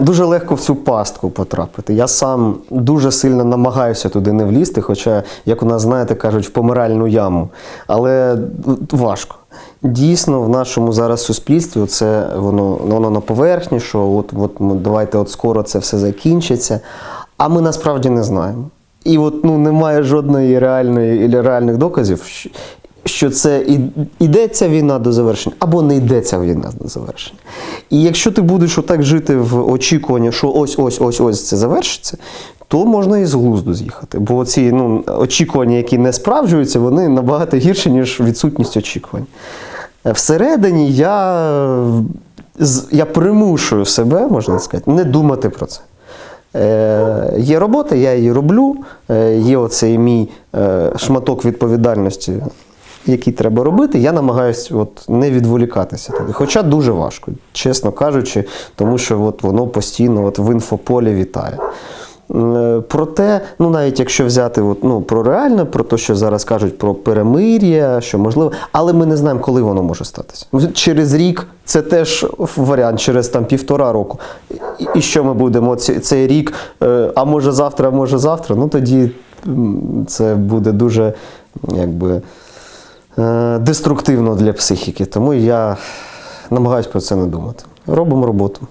дуже легко в цю пастку потрапити. Я сам дуже сильно намагаюся туди не влізти, хоча, як у нас, знаєте, кажуть, в помиральну яму. Але важко. Дійсно, в нашому зараз суспільстві це воно, воно на поверхні, що от, от давайте от скоро це все закінчиться. А ми насправді не знаємо. І от ну, немає жодної реальної реальних доказів, що- це ця війна до завершення, або не йде ця війна до завершення. І якщо ти будеш отак жити в очікуванні, що ось ось ось ось це завершиться, то можна і з глузду з'їхати. Бо ці ну, очікування, які не справджуються, вони набагато гірші, ніж відсутність очікувань. Е, Всередині я, я примушую себе, можна сказати, не думати про це. Е, є робота, я її роблю. Е, є оцей мій е, шматок відповідальності, який треба робити. Я намагаюся от, не відволікатися туди. Хоча дуже важко, чесно кажучи, тому що от воно постійно от в інфополі вітає. Е, Проте, ну навіть якщо взяти от, ну, про реальне, про те, що зараз кажуть про перемир'я, що можливо, але ми не знаємо, коли воно може статися. Через рік це теж варіант, через там півтора року. І, що ми будемо цей рік, е, а може завтра, а може завтра, ну тоді це буде дуже якби деструктивно для психіки. Тому я намагаюся про це не думати. Робимо роботу.